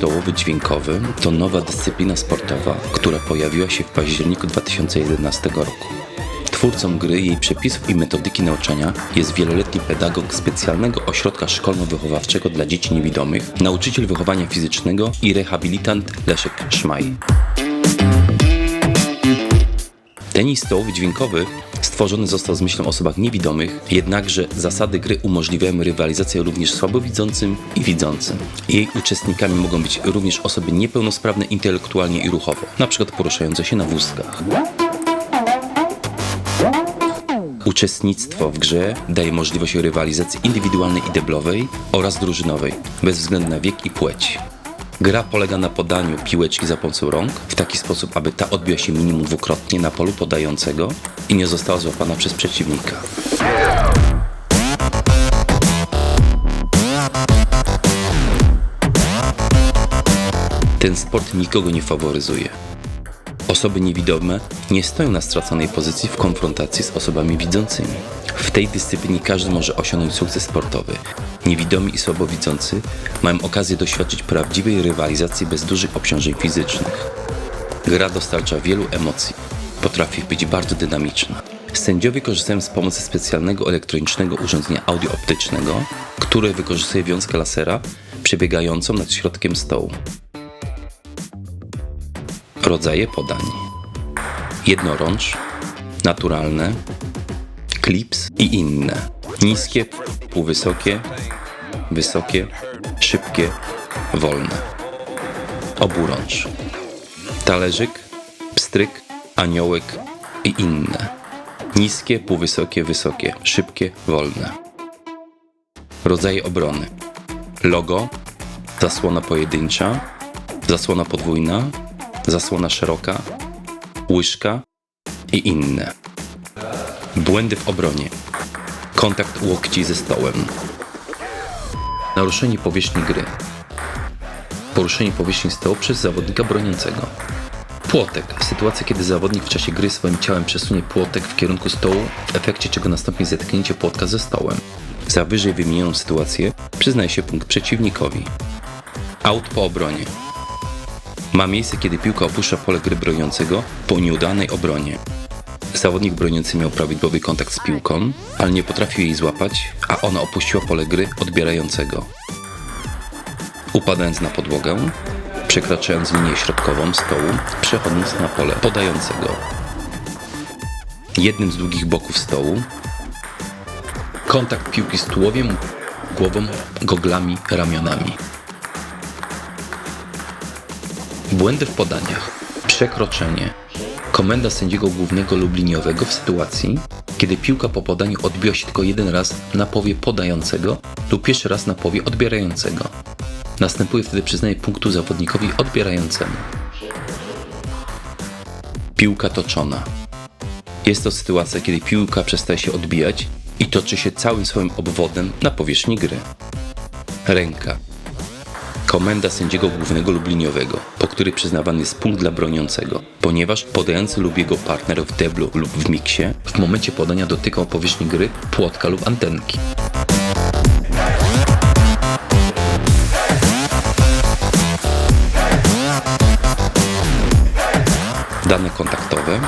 stołowy dźwiękowy to nowa dyscyplina sportowa, która pojawiła się w październiku 2011 roku. Twórcą gry, jej przepisów i metodyki nauczania jest wieloletni pedagog specjalnego ośrodka szkolno-wychowawczego dla dzieci niewidomych, nauczyciel wychowania fizycznego i rehabilitant Leszek Szmaj. Tenis stołowy dźwiękowy stworzony został z myślą o osobach niewidomych, jednakże zasady gry umożliwiają rywalizację również słabowidzącym i widzącym. Jej uczestnikami mogą być również osoby niepełnosprawne intelektualnie i ruchowo, np. poruszające się na wózkach. Uczestnictwo w grze daje możliwość rywalizacji indywidualnej i deblowej oraz drużynowej, bez względu na wiek i płeć. Gra polega na podaniu piłeczki za pomocą rąk w taki sposób, aby ta odbiła się minimum dwukrotnie na polu podającego i nie została złapana przez przeciwnika. Ten sport nikogo nie faworyzuje. Osoby niewidome nie stoją na straconej pozycji w konfrontacji z osobami widzącymi. W tej dyscyplinie każdy może osiągnąć sukces sportowy. Niewidomi i słabowidzący mają okazję doświadczyć prawdziwej rywalizacji bez dużych obciążeń fizycznych. Gra dostarcza wielu emocji. Potrafi być bardzo dynamiczna. Sędziowie korzystają z pomocy specjalnego elektronicznego urządzenia audiooptycznego, które wykorzystuje wiązkę lasera przebiegającą nad środkiem stołu. Rodzaje podań: jednorącz, naturalne, klips i inne. Niskie, półwysokie, wysokie, szybkie, wolne. Oburącz. Talerzyk, pstryk, aniołek i inne. Niskie, półwysokie, wysokie, szybkie, wolne. Rodzaje obrony. Logo, zasłona pojedyncza, zasłona podwójna, zasłona szeroka, łyżka i inne. Błędy w obronie. Kontakt łokci ze stołem. Naruszenie powierzchni gry. Poruszenie powierzchni stołu przez zawodnika broniącego. Płotek. Sytuacja, kiedy zawodnik w czasie gry swoim ciałem przesunie płotek w kierunku stołu, w efekcie czego nastąpi zetknięcie płotka ze stołem. Za wyżej wymienioną sytuację przyznaje się punkt przeciwnikowi. Aut po obronie. Ma miejsce, kiedy piłka opuszcza pole gry broniącego po nieudanej obronie. Zawodnik broniący miał prawidłowy kontakt z piłką, ale nie potrafił jej złapać, a ona opuściła pole gry odbierającego. Upadając na podłogę, przekraczając linię środkową stołu, przechodząc na pole podającego. Jednym z długich boków stołu kontakt piłki z tułowiem, głową, goglami, ramionami. Błędy w podaniach. Przekroczenie. Komenda sędziego głównego lub liniowego w sytuacji, kiedy piłka po podaniu odbiła się tylko jeden raz na powie podającego lub pierwszy raz na powie odbierającego. Następuje wtedy przyznanie punktu zawodnikowi odbierającemu. Piłka toczona. Jest to sytuacja, kiedy piłka przestaje się odbijać i toczy się całym swoim obwodem na powierzchni gry. Ręka. Komenda sędziego głównego lub liniowego, po której przyznawany jest punkt dla broniącego, ponieważ podający lub jego partner w deblu lub w miksie w momencie podania dotykał powierzchni gry płotka lub antenki. Dane kontaktowe,